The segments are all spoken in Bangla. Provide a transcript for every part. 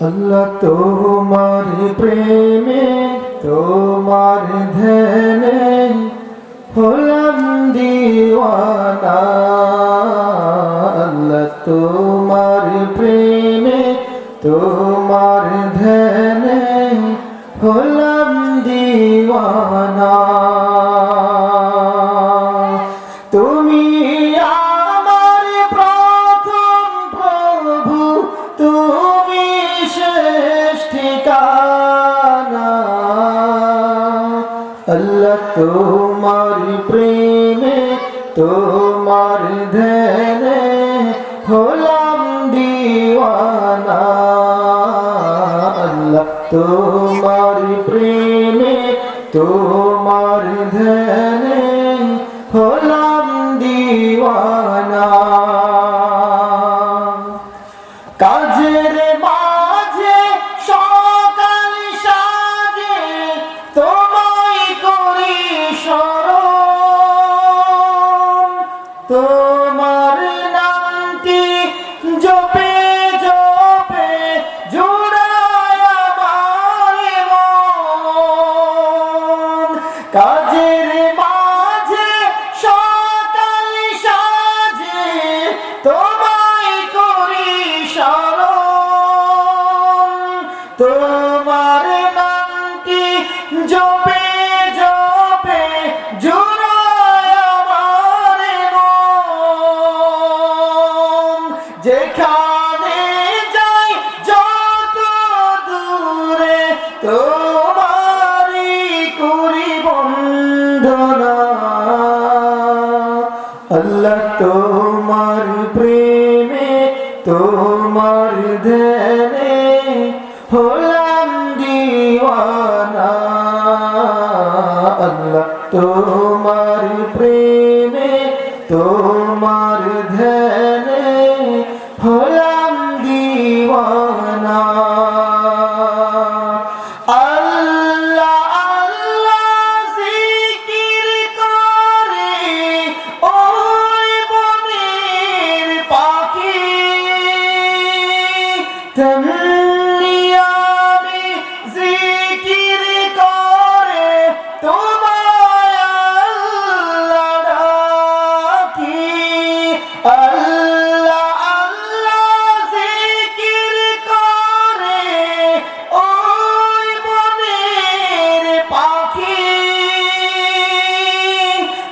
আল্লাহ, তোমার প্রেমে, তোমার ধ্যানে হলাম দিওয়ানা। আল্লাহ, তোমার প্রেমে, তোমার ধ্যানে হলাম দিওয়ানা। তুমি আল্লাহ তোমার প্রেমে তোমার ধ্যানে হলাম দিওয়ানা। আল্লাহ তোমার প্রেমে তোমার ধ্যানে হলাম কাজের মাঝে সকাল সাজে তোমায় করি স্মরণ তোমার আল্লাহ তোমার প্রেমে তোমার ধ্যানে হলাম দিওয়ানা আল্লাহ তোমার প্রেমে তোমার ধ্যানে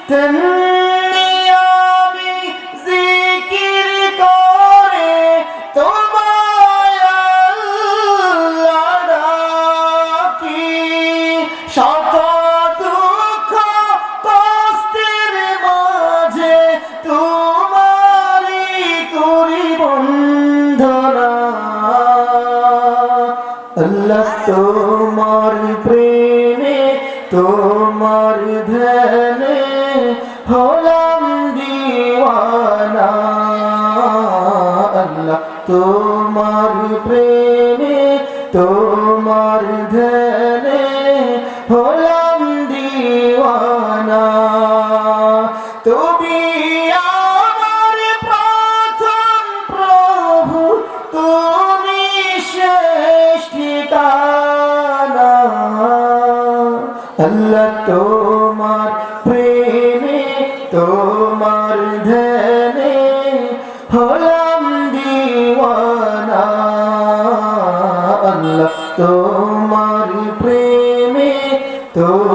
তেমনি আমি জিকির করে তোমায় ডাকি। শত দুঃখ কষ্টের মাঝে তোমারি করি বন্ধনা আল্লাহ, তোমার প্রেমে তোমার ধ্যানে তোমার প্রেমে, তোমার ধ্যানে হলাম দিওয়ানা। তুমি আমার প্রথম প্রভু, তুমি শেষ ঠিকানা। আল্লাহ, তোমার প্রেমে, তোমার আল্লাহ তোমার প্রেমে তোমার